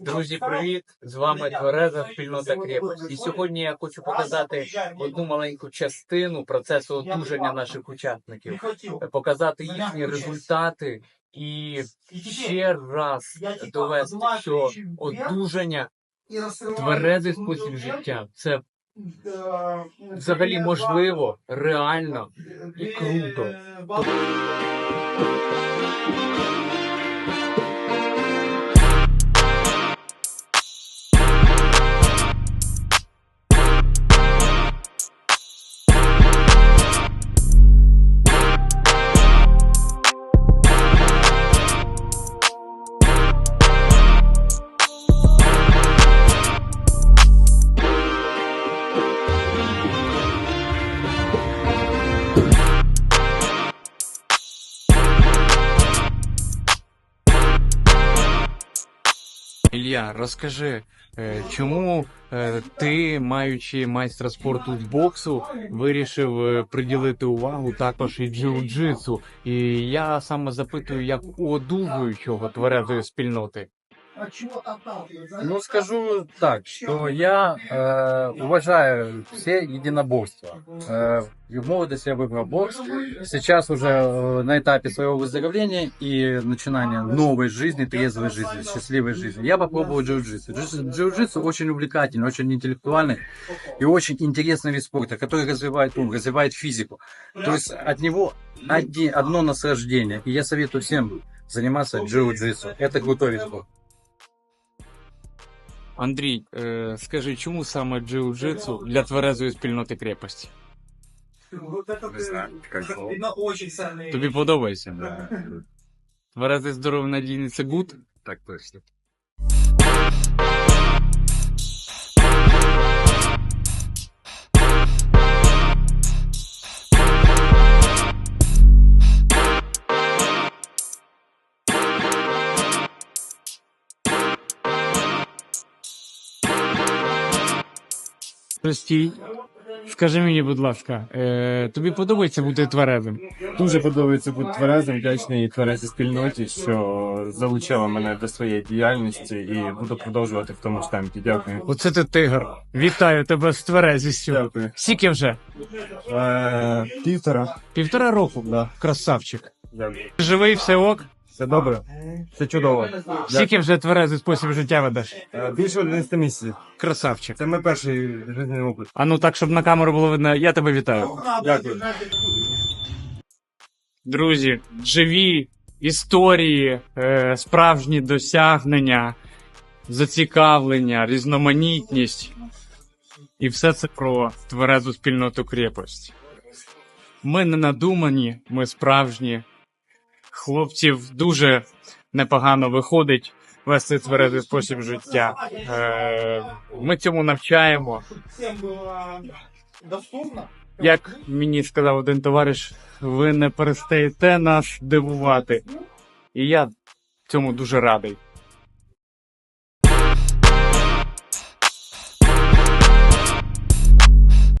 Друзі, привіт! З вами Твереза спільнота крепость. І сьогодні я хочу показати одну маленьку частину процесу одужання наших учасників, показати їхні результати і ще раз довести, що одужання, тверезий спосіб життя. Це взагалі можливо, реально і круто. Ілля, розкажи, е, чому е, ти, маючи майстра спорту з боксу, вирішив е, приділити увагу також і джиу-джитсу? І я саме запитую, як у одужуючого тверезої спільноти. Ну, скажу так, что я э, уважаю все единоборства. Э, в молодости я выбрал бокс. Сейчас уже э, на этапе своего выздоровления и начинания новой жизни, трезвой жизни, счастливой жизни. Я попробовал джиу-джитсу. Джиу- Джиу-джитсу очень увлекательный, очень интеллектуальный и очень интересный вид спорта, который развивает ум, развивает физику. То есть от него одни- одно наслаждение. И я советую всем заниматься джиу-джитсу. Это крутой вид спорта. Андрій, е, скажи, чому саме джиу-джитсу для тверезої спільноти крепості? Не знаю. Тобі подобається? Да, Тверезий здоровий надійний це гуд? так точно. Простій. Скажи мені, будь ласка, е, тобі подобається бути тверезим? Дуже подобається бути тверезим, вдячний тверезій спільноті, що залучила мене до своєї діяльності і буду продовжувати в тому ж темпі. Дякую. Оце ти тигр. Вітаю тебе з тверезістю. Дякую. Скільки вже? Е, півтора. Півтора року? Да. Красавчик. Дякую. Живий, все ок. Все добре. Все чудово. Скільки вже тверезий спосіб життя ведеш? Е, більше 11 місяців. Красавчик. Це мій перший життєвий опит. А ну так, щоб на камеру було видно, я тебе вітаю. Дякую. Друзі, живі історії, е, справжні досягнення, зацікавлення, різноманітність. І все це про тверезу спільноту крепость. Ми не надумані, ми справжні. Хлопців дуже непогано виходить вести тверезий спосіб життя. Е, ми цьому навчаємо. Як мені сказав один товариш, ви не перестаєте нас дивувати. І я цьому дуже радий.